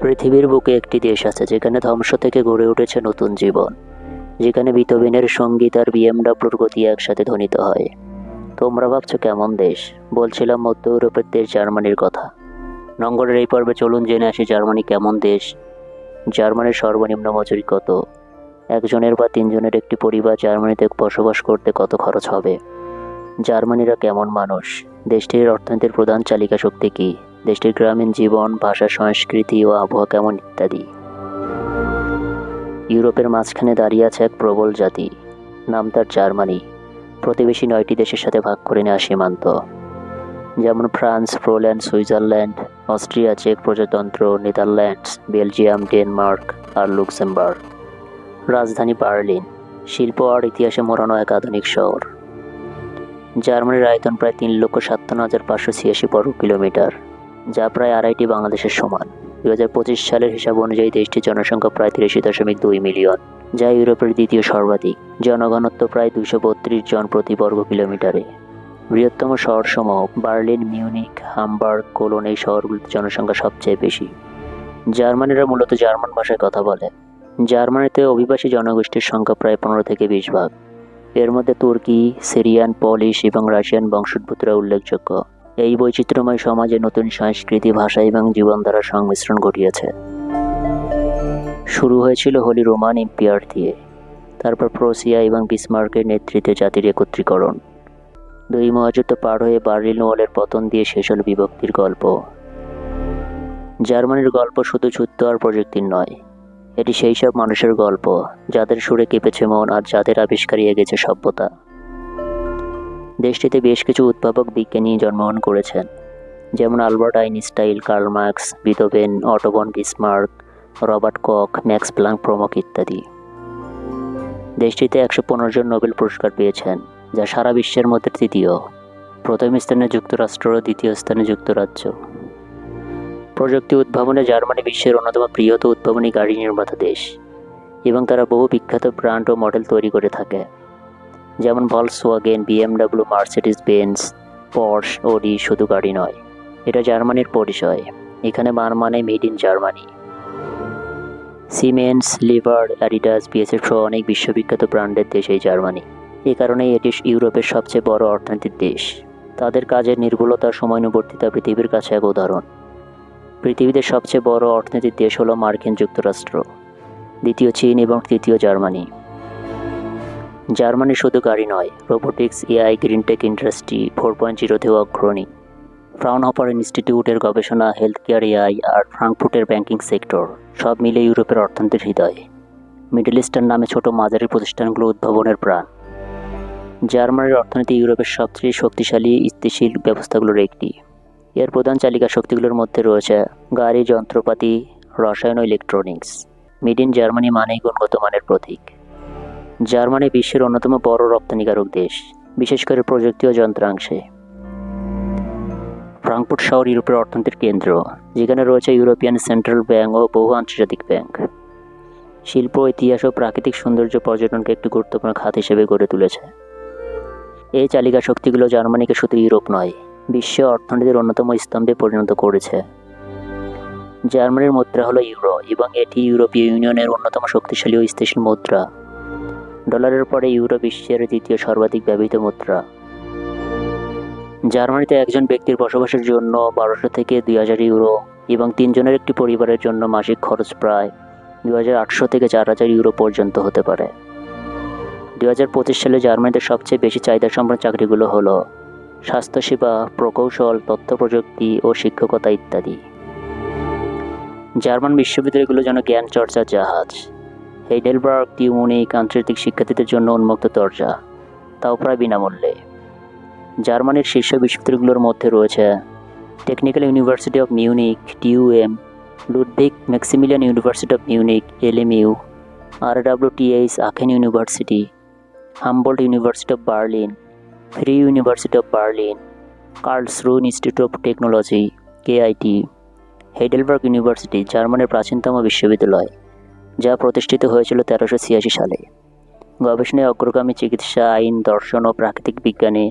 পৃথিবীর বুকে একটি দেশ আছে যেখানে ধ্বংস থেকে গড়ে উঠেছে নতুন জীবন। যেখানে বিতবিনের সংগীত আর বিএমডাব্লুর গতি একসাথে ধ্বনিত হয়। তোমরা ভাবছ কেমন দেশ? বলছিলাম মধ্য ইউরোপের দেশ জার্মানির কথা। নঙ্গরের এই পর্বে চলুন জেনে আসি জার্মানি কেমন দেশ। জার্মানির সর্বনিম্ন মজুরি কত? একজনের বা তিনজনের একটি পরিবার জার্মানিতে বসবাস করতে কত খরচ হবে? জার্মানিরা কেমন মানুষ? দেশটির অর্থনীতির প্রধান চালিকা শক্তি কী? দেশটির গ্রামীণ জীবন, ভাষা, সংস্কৃতি ও আবহাওয়া কেমন ইত্যাদি। ইউরোপের মাঝখানে দাঁড়িয়ে আছে এক প্রবল জাতি, নাম তার জার্মানি। প্রতিবেশী নয়টি দেশের সাথে ভাগ করে নেওয়া সীমান্ত। যেমন ফ্রান্স, পোল্যান্ড, সুইজারল্যান্ড, অস্ট্রিয়া চেক প্রজাতন্ত্র, নেদারল্যান্ডস, বেলজিয়াম, ডেনমার্ক আর লুক্সেমবার্গ। রাজধানী বার্লিন, শিল্প আর ইতিহাসে মোড়ানো এক আধুনিক শহর। জার্মানির আয়তন প্রায় তিন লক্ষ সাতান্ন হাজার পাঁচশো ছিয়াশি বর্গ কিলোমিটার। যা প্রায় আড়াইটি বাংলাদেশের সমান। দু হাজার পঁচিশ সালের হিসাব অনুযায়ী দেশটির জনসংখ্যা প্রায় তিরাশি দশমিক দুই মিলিয়ন, যা ইউরোপের দ্বিতীয় সর্বাধিক। জনঘনত্ব প্রায় দুশো বত্রিশ জন প্রতি বর্গ কিলোমিটারে। বৃহত্তম শহরসমূহ বার্লিন মিউনিক হামবার্গ, কোলন এই শহরগুলিতে জনসংখ্যা সবচেয়ে বেশি। জার্মানিরা মূলত জার্মান ভাষায় কথা বলে। জার্মানিতে অভিবাসী জনগোষ্ঠীর সংখ্যা প্রায় পনেরো থেকে বিশ ভাগ। এর মধ্যে তুর্কি, সিরিয়ান, পলিশ এবং রাশিয়ান বংশোদ্ভূতরা উল্লেখযোগ্য। এই বৈচিত্র্যময় সমাজে নতুন সংস্কৃতি, ভাষা এবং জীবনধারার সংমিশ্রণ ঘটিয়েছে। শুরু হয়েছিল হোলি রোমান এম্পিয়ার দিয়ে। তারপর প্রোসিয়া এবং বিসমার্কের নেতৃত্বে জাতির একত্রীকরণ। দুই মহাযুদ্ধ পার হয়ে বার্লিন ওয়ালের পতন দিয়ে শেষ হল বিভক্তির গল্প। জার্মানির গল্প শুধু যুদ্ধ আর প্রযুক্তির নয়, এটি সেই সব মানুষের গল্প, যাদের সুরে কেঁপেছে মন আর যাদের আবিষ্কার গেছে সভ্যতা। দেশটিতে বেশ কিছু উদ্ভাবক বিজ্ঞানী জন্মগ্রহণ করেছেন, যেমন Albert Einstein Karl Marx Beethoven Otto von Bismarck, Robert Koch, Max Planck প্রমুখ ইত্যাদি। দেশটিতে একশো পনেরো জন নোবেল পুরস্কার পেয়েছেন, যা সারা বিশ্বের মধ্যে তৃতীয়। প্রথম স্থানে যুক্তরাষ্ট্র ও দ্বিতীয় স্থানে যুক্তরাজ্য। প্রযুক্তি উদ্ভাবনে জার্মানি বিশ্বের অন্যতম বৃহৎ উদ্ভাবনী গাড়ি নির্মাতা দেশ, এবং তারা বহু বিখ্যাত ব্র্যান্ড ও মডেল তৈরি করে থাকে। যেমন Volkswagen BMW Mercedes Benz Porsche Audi শুধু গাড়ি নয়। এটা জার্মানির পরিচয়। এখানে মান মানে মেড ইন জার্মানি সিমেন্স লিভার অ্যাডিডাস বিএসএফ সহ অনেক বিশ্ববিখ্যাত ব্র্যান্ডের দেশ এই জার্মানি। এ কারণেই এটি ইউরোপের সবচেয়ে বড় অর্থনীতির দেশ। তাদের কাজের নির্ভুলতার সময়ানুবর্তিতা পৃথিবীর কাছে এক উদাহরণ। পৃথিবীতে সবচেয়ে বড় অর্থনীতির দেশ হলো মার্কিন যুক্তরাষ্ট্র। দ্বিতীয় চীন এবং তৃতীয় জার্মানি। জার্মানি শুধু গাড়ি নয়, robotics, AI, greentech industry, four point জিরোতেও অগ্রণী। ফ্রাউন ফ্রাউনহপার ইনস্টিটিউটের গবেষণা হেলথ কেয়ার এআই আর ফ্রাঙ্কফুটের ব্যাংকিং সেক্টর সব মিলে ইউরোপের অর্থনীতির হৃদয়। মিডল ইস্টার্ন নামে ছোট মাঝারি প্রতিষ্ঠানগুলো উদ্ভাবনের প্রাণ। জার্মানির অর্থনীতি ইউরোপের সবচেয়ে শক্তিশালী, স্থিতিশীল ব্যবস্থাগুলোর একটি। এর প্রধান চালিকা শক্তিগুলোর মধ্যে রয়েছে গাড়ি, যন্ত্রপাতি, রসায়ন ও ইলেকট্রনিক্স মিড ইন জার্মানি মানেই গুণগত মানের প্রতীক। জার্মানি বিশ্বের অন্যতম বড় রপ্তানিকারক দেশ, বিশেষ করে প্রযুক্তি ও যন্ত্রাংশে। ফ্রাঙ্কফুট শহর ইউরোপের অর্থনীতির কেন্দ্র, যেখানে রয়েছে ইউরোপিয়ান সেন্ট্রাল ব্যাংক ও বহু আন্তর্জাতিক ব্যাংক। শিল্প, ইতিহাস ও প্রাকৃতিক সৌন্দর্য পর্যটনকে একটি গুরুত্বপূর্ণ খাত হিসেবে গড়ে তুলেছে। এই চালিকা শক্তিগুলো জার্মানিকে শুধু ইউরোপ নয়, বিশ্ব অর্থনীতির অন্যতম স্তম্ভে পরিণত করেছে। জার্মানির মুদ্রা হলো ইউরো, এবং এটি ইউরোপীয় ইউনিয়নের অন্যতম শক্তিশালী ও স্থিতিশীল মুদ্রা। ডলারের পরে ইউরো বিশ্বের দ্বিতীয় সর্বাধিক ব্যবহৃত মুদ্রা। জার্মানিতে একজন ব্যক্তির বসবাসের জন্য বারোশো থেকে দুই হাজার ইউরো এবং তিনজনের একটি পরিবারের জন্য মাসিক খরচ প্রায় দু হাজার আটশো থেকে চার হাজার ইউরো পর্যন্ত হতে পারে। দু হাজার পঁচিশ সালে জার্মানিতে সবচেয়ে বেশি চাহিদা সম্পন্ন চাকরিগুলো হলো স্বাস্থ্যসেবা, প্রকৌশল, তথ্য প্রযুক্তি ও শিক্ষকতা ইত্যাদি। জার্মান বিশ্ববিদ্যালয়গুলো যেন জ্ঞান চর্চার জাহাজ। হেইডেলবার্গ টিউমনিক আন্তর্জাতিক শিক্ষার্থীদের জন্য উন্মুক্ত দরজা, তাও প্রায় বিনামূল্যে। জার্মানির শীর্ষ বিশ্ববিদ্যালয়গুলোর মধ্যে রয়েছে technical university of Munich TUM Ludwig Maximilian university of Munich, LMU R WTH Aachen university Humboldt university of Berlin, free university of Berlin Karlsruhe institute of technology, KIT. Heidelberg university জার্মানির প্রাচীনতম বিশ্ববিদ্যালয়। যা প্রতিষ্ঠিত হয়েছিল তেরোশো ছিয়াশি সালে। গবেষণায় অগ্রগামী চিকিৎসা, আইন, দর্শন ও প্রাকৃতিক বিজ্ঞানে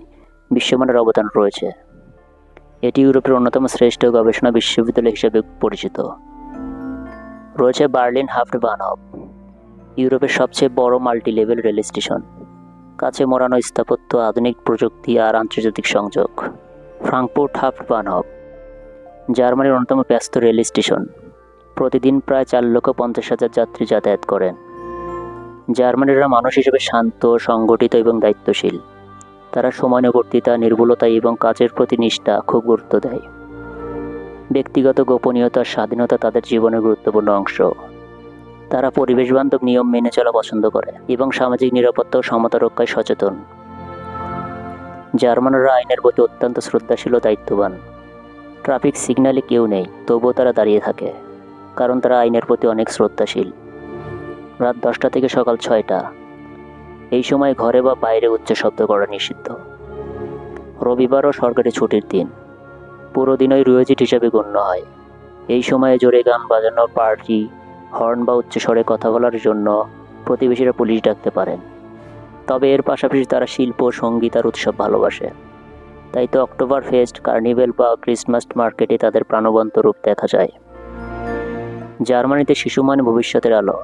বিশ্বমানের অবদান রয়েছে। এটি ইউরোপের অন্যতম শ্রেষ্ঠ গবেষণা বিশ্ববিদ্যালয় হিসেবে পরিচিত। রয়েছে বার্লিন হাফট বানহব ইউরোপের সবচেয়ে বড় মাল্টি লেভেল রেল স্টেশন। কাছে মোড়ানো স্থাপত্য, আধুনিক প্রযুক্তি আর আন্তর্জাতিক সংযোগ। ফ্রাঙ্কফুর্ট হাফট বানহব জার্মানির অন্যতম ব্যস্ত রেল স্টেশন। প্রতিদিন প্রায় চার লক্ষ পঞ্চাশ হাজার যাত্রী যাতায়াত করেন। জার্মানিরা মানুষ হিসেবে শান্ত, সংগঠিত এবং দায়িত্বশীল। তারা সময়ানুবর্তিতা, নির্ভুলতা এবং কাজের প্রতি নিষ্ঠা খুব গুরুত্ব দেয়। ব্যক্তিগত গোপনীয়তা, স্বাধীনতা তাদের জীবনের গুরুত্বপূর্ণ অংশ। তারা পরিবেশ বান্ধব নিয়ম মেনে চলা পছন্দ করে এবং সামাজিক নিরাপত্তা ও সমতা রক্ষায় সচেতন। জার্মানরা আইনের প্রতি অত্যন্ত শ্রদ্ধাশীল ও দায়িত্ববান। ট্রাফিক সিগন্যালে কেউ নেই, তবুও তারা দাঁড়িয়ে থাকে। কারণ তারা আইনের প্রতি অনেক শ্রদ্ধাশীল। রাত দশটা থেকে সকাল ছয়টা। এই সময় ঘরে বা বাইরে উচ্চ শব্দ করা নিষিদ্ধ। রবিবারও সরকারি ছুটির দিন। পুরো দিনই রুয়েজিট হিসেবে গণ্য হয়। এই সময়ে জোরে গান বাজানো, পার্টি, হর্ন বা উচ্চস্বরে কথা বলার জন্য প্রতিবেশীরা পুলিশ ডাকতে পারেন। তবে এর পাশাপাশি তারা শিল্প, সংগীত আর উৎসব ভালোবাসে। তাই তো অক্টোবর ফেস্ট, কার্নিভেল বা ক্রিসমাস মার্কেটে তাদের প্রাণবন্ত রূপ দেখা যায়। জার্মানিতে শিশু মানে ভবিষ্যতের আলো।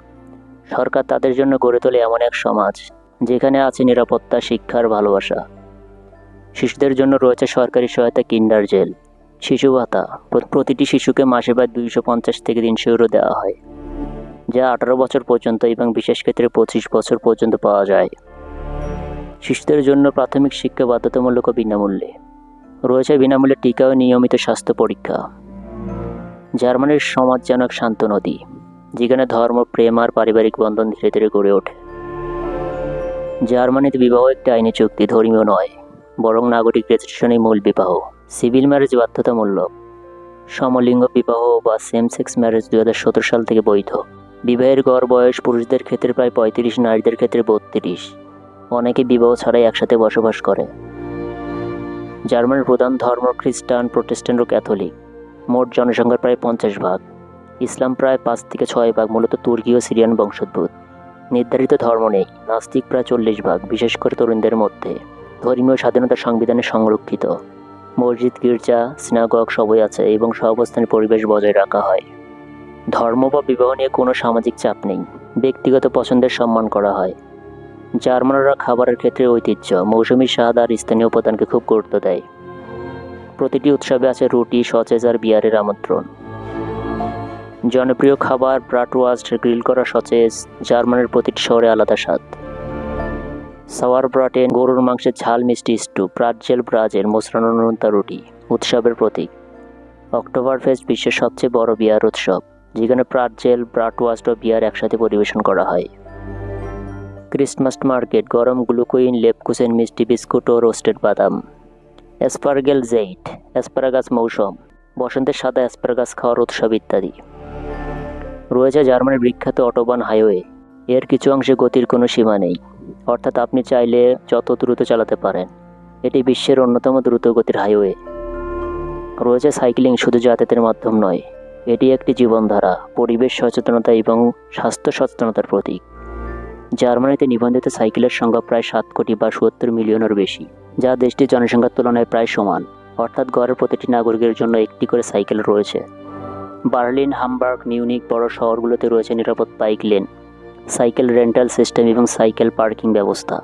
সরকার তাদের জন্য গড়ে তোলে এমন এক সমাজ, যেখানে আছে নিরাপত্তা, শিক্ষার ভালোবাসা। শিশুদের জন্য রয়েছে সরকারি সহায়তা, কিন্ডার জেল। শিশু ভাতা প্রতিটি শিশুকে মাসে প্রায় দুইশো পঞ্চাশ থেকে তিনশো ইউরো দেওয়া হয়, যা আঠারো বছর পর্যন্ত এবং বিশেষ ক্ষেত্রে পঁচিশ বছর পর্যন্ত পাওয়া যায়। শিশুদের জন্য প্রাথমিক শিক্ষা বাধ্যতামূলক ও বিনামূল্যে। রয়েছে বিনামূল্যে টিকা ও নিয়মিত স্বাস্থ্য পরীক্ষা। জার্মানির সমাজ যেন এক শান্ত নদী, যেখানে ধর্ম, প্রেম আর পারিবারিক বন্ধন ধীরে ধীরে গড়ে ওঠে। জার্মানিতে বিবাহ একটি আইনি চুক্তি, ধর্মীয় নয়, বরং নাগরিক রেজিস্ট্রেশনই মূল বিবাহ সিভিল ম্যারেজ বাধ্যতামূলক। সমলিঙ্গ বিবাহ বা সেম সেক্স ম্যারেজ দু হাজার সতেরো সাল থেকে বৈধ। বিবাহের গড় বয়স পুরুষদের ক্ষেত্রে প্রায় পঁয়ত্রিশ, নারীদের ক্ষেত্রে বত্রিশ। অনেকে বিবাহ ছাড়াই একসাথে বসবাস করে। জার্মানির প্রধান ধর্ম, খ্রিস্টান, প্রোটেস্ট্যান্ট ও ক্যাথলিক। মোট জনসংখ্যার প্রায় পঞ্চাশ ভাগ। ইসলাম প্রায় পাঁচ থেকে ছয় ভাগ, মূলত তুর্কি ও সিরিয়ান বংশোদ্ভূত। নির্ধারিত ধর্ম নেই, নাস্তিক প্রায় চল্লিশ ভাগ, বিশেষ করে তরুণদের মধ্যে। ধর্মীয় স্বাধীনতা সংবিধানে সংরক্ষিত। মসজিদ, গির্জা, সিনাগগ সবই আছে এবং সহাবস্থানের পরিবেশ বজায় রাখা হয়। ধর্ম বা বিবাহ নিয়ে কোনো সামাজিক চাপ নেই। ব্যক্তিগত পছন্দের সম্মান করা হয়। জার্মানরা খাবারের ক্ষেত্রে ঐতিহ্য, মৌসুমী স্বাদ আর স্থানীয় উপাদানকে খুব গুরুত্ব দেয়। প্রতিটি উৎসবে আছে রুটি, সচেজ আর বিয়ারের আমন্ত্রণ। জনপ্রিয় খাবার, ব্রাটওয়াস্ট গ্রিল করা সচেজ, জার্মানির প্রতিটি শহরে আলাদা স্বাদ। সাওয়ার ব্রাটেন, গরুর মাংসের ঝাল, মিষ্টি স্টু প্রাটজেল ব্রাজের মোসরানো নোনতা রুটি, উৎসবের প্রতীক। অক্টোবর ফেস্ট বিশ্বের সবচেয়ে বড় বিয়ার উৎসব, যেখানে প্রাটজেল ব্রাটওয়াস্ট ও বিয়ার একসাথে পরিবেশন করা হয়। ক্রিসমাস মার্কেট, গরম গ্লুকোইন, লেপকুসেন মিষ্টি বিস্কুট ও রোস্টেড বাদাম। অ্যাসপারগেল জেইট, অ্যাসপারাগাস মৌসুম, বসন্তের সাদা অ্যাসপারাগাস খাওয়ার উৎসব ইত্যাদি। রয়েছে জার্মানির বিখ্যাত অটোবান হাইওয়ে। এর কিছু অংশে গতির কোনো সীমা নেই। অর্থাৎ আপনি চাইলে যত দ্রুত চালাতে পারেন, এটি বিশ্বের অন্যতম দ্রুত গতির হাইওয়ে। রয়েছে সাইক্লিং শুধু যাতায়াতের মাধ্যম নয়, এটি একটি জীবনধারা, পরিবেশ সচেতনতা এবং স্বাস্থ্য সচেতনতার প্রতীক। জার্মানিতে নিবন্ধিত সাইকেলের সংখ্যা প্রায় সাত কোটি বা সত্তর মিলিয়নের বেশি। যা দেশটির জনসংখ্যার তুলনায় প্রায় সমান। অর্থাৎ গড়ের প্রতিটি নাগরিকের জন্য একটি করে সাইকেল রয়েছে। বার্লিন, হামবার্গ মিউনিক বড় শহরগুলোতে রয়েছে নিরাপদ bike lane, cycle rental system এবং সাইকেল পার্কিং ব্যবস্থা।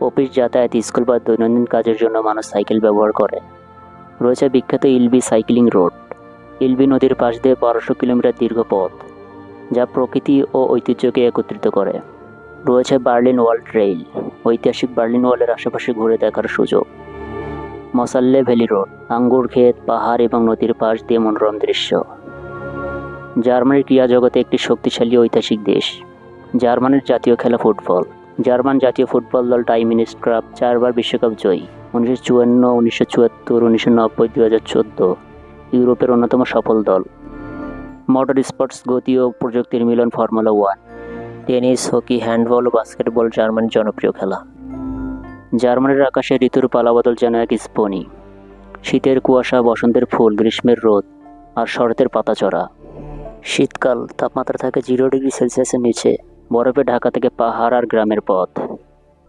অফিস, যাতায়াত, স্কুল বা দৈনন্দিন কাজের জন্য মানুষ সাইকেল ব্যবহার করে। রয়েছে বিখ্যাত ইলবি সাইক্লিং রোড। ইলবি নদীর পাশ দিয়ে বারোশো কিলোমিটার দীর্ঘ পথ, যা প্রকৃতি ও ঐতিহ্যকে একত্রিত করে। রয়েছে বার্লিন ওয়াল ট্রেইল, ঐতিহাসিক বার্লিন ওয়ালের আশেপাশে ঘুরে দেখার সুযোগ। মসাল্লে ভ্যালি রোড, আঙ্গুর ক্ষেত, পাহাড় এবং নদীর পাশ দিয়ে মনোরম দৃশ্য। জার্মানির ক্রীড়া জগতে একটি শক্তিশালী ঐতিহাসিক দেশ। জার্মানির জাতীয় খেলা ফুটবল। জার্মান জাতীয় ফুটবল দল টাইমিনিস ক্রাব চারবার বিশ্বকাপ জয়ী। উনিশশো চুয়ান্ন, উনিশশো চুয়াত্তর, উনিশশো নব্বই দু হাজার চোদ্দ। ইউরোপের অন্যতম সফল দল। মোটর স্পোর্টস গতি ও প্রযুক্তির মিলন formula one. Tennis, hockey, handball, basketball, জার্মানির জনপ্রিয় খেলা। জার্মানির আকাশে ঋতুর পালাবদল যেন এক স্পনি। শীতের কুয়াশা, বসন্তের ফুল, গ্রীষ্মের রোদ আর শরতের পাতা চড়া শীতকাল তাপমাত্রা থাকে জিরো ডিগ্রি সেলসিয়াসের নিচে, বরফে ঢাকা থেকে পাহাড় আর গ্রামের পথ।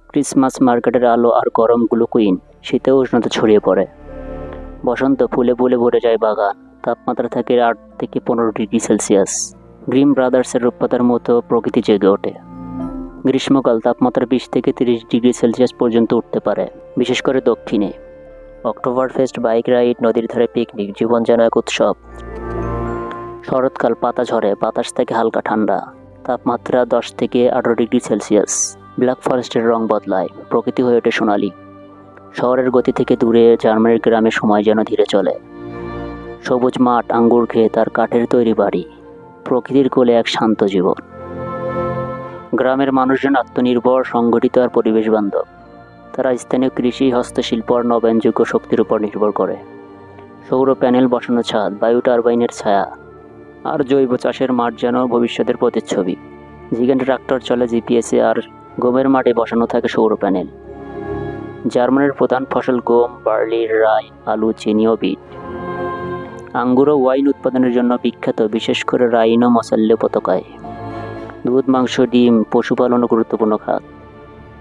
ক্রিসমাস মার্কেটের আলো আর গরম গ্লুকুইন শীতেও উষ্ণতা ছড়িয়ে পড়ে। বসন্ত ফুলে ফুলে ভরে যায় বাগান, তাপমাত্রা থাকে আট থেকে পনেরো ডিগ্রি সেলসিয়াস। গ্রিম ব্রাদার্সের রূপকথার মতো প্রকৃতি জেগে ওঠে। গ্রীষ্মকাল তাপমাত্রা বিশ থেকে তিরিশ ডিগ্রি সেলসিয়াস পর্যন্ত উঠতে পারে, বিশেষ করে দক্ষিণে। অক্টোবর ফেস্ট বাইক রাইড, নদীর ধারে পিকনিক, জীবন যেন এক উৎসব। শরৎকাল পাতা ঝরে, বাতাস থেকে হালকা ঠান্ডা। তাপমাত্রা দশ থেকে আঠারো ডিগ্রি সেলসিয়াস। ব্ল্যাক ফরেস্টের রং বদলায়, প্রকৃতি হয়ে ওঠে সোনালি। শহরের গতি থেকে দূরে, জার্মানির গ্রামে সময় যেন ধীরে চলে। সবুজ মাঠ, আঙ্গুর খেয়ে তার কাঠের তৈরি বাড়ি। প্রকৃতির কোলে এক শান্ত জীবন। গ্রামের মানুষজন আত্মনির্ভর, সংগঠিত আর পরিবেশ বান্ধব তারা স্থানীয় কৃষি, হস্তশিল্প আর নবায়নযোগ্য শক্তির উপর নির্ভর করে। সৌর প্যানেল বসানো ছাদ, বায়ু টারবাইনের ছায়া, আর জৈব চাষের মাঠ যেন ভবিষ্যতের প্রতিচ্ছবি। যেখানে ট্রাক্টর চলে জিপিএসে আর গমের মাঠে বসানো থাকে সৌর প্যানেল। জার্মানির প্রধান ফসল গম, বার্লি, রাই, আলু, চিনি বিট আঙ্গুর ওয়াইন উৎপাদনের জন্য বিখ্যাত, বিশেষ করে রাইন ও পতাকায়। দুধ, মাংস, ডিম পশুপালনও গুরুত্বপূর্ণ খাত।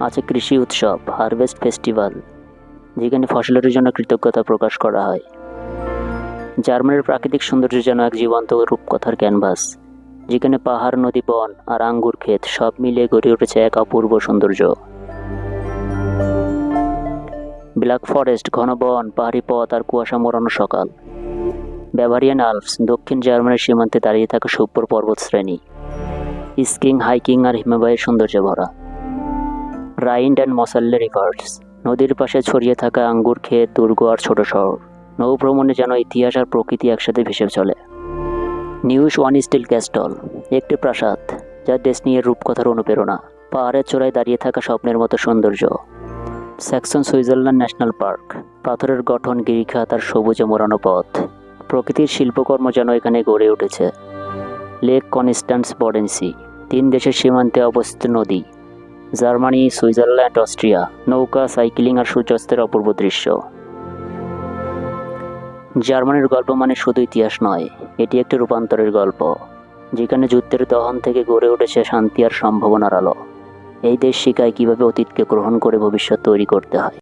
আছে কৃষি উৎসব, হারভেস্ট ফেস্টিভ্যাল যেখানে ফসলের জন্য কৃতজ্ঞতা প্রকাশ করা হয়। জার্মানির প্রাকৃতিক সৌন্দর্য যেন এক জীবন্ত রূপকথার ক্যানভাস, যেখানে পাহাড়, নদী, বন আর আঙ্গুর ক্ষেত সব মিলিয়ে গড়ে উঠেছে এক অপূর্ব সৌন্দর্য। ব্ল্যাক ফরেস্ট, ঘন বন, পাহাড়ি পথ আর কুয়াশা মোড়ানো সকাল। ব্যাভারিয়ান আলপস দক্ষিণ জার্মানির সীমান্তে দাঁড়িয়ে থাকা সভ্য পর্বত শ্রেণি স্কিং হাইকিং আর হিমালয়ের সৌন্দর্যে ভরা। রাইন্ড অ্যান্ড মসাল্লে রিভার্স নদীর পাশে ছড়িয়ে থাকা আঙ্গুর, ক্ষেত, দুর্গ আর ছোট শহর। নৌভ্রমণে যেন ইতিহাস আর প্রকৃতি একসাথে ভেসে চলে। নিউজ ওয়ান স্টিল ক্যাস্টল একটি প্রাসাদ, যা ডেসনিয়ের রূপকথার অনুপ্রেরণা। পাহাড়ের চূড়ায় দাঁড়িয়ে থাকা স্বপ্নের মতো সৌন্দর্য। স্যাক্সন সুইজারল্যান্ড ন্যাশনাল পার্ক পাথরের গঠন, গিরিখা, তার সবুজে মোড়ানো পথ। প্রকৃতির শিল্পকর্ম যেন এখানে গড়ে উঠেছে। লেক কনস্ট্যান্স বডেন্সি তিন দেশের সীমান্তে অবস্থিত নদী। জার্মানি, সুইজারল্যান্ড, অস্ট্রিয়া, নৌকা, সাইক্লিং আর সূর্যাস্তের অপূর্ব দৃশ্য। জার্মানির গল্প মানে শুধু ইতিহাস নয়, এটি একটি রূপান্তরের গল্প, যেখানে যুদ্ধের দহন থেকে গড়ে উঠেছে শান্তি আর সম্ভাবনার আলো। এই দেশ শিখায় কীভাবে অতীতকে গ্রহণ করে ভবিষ্যৎ তৈরি করতে হয়?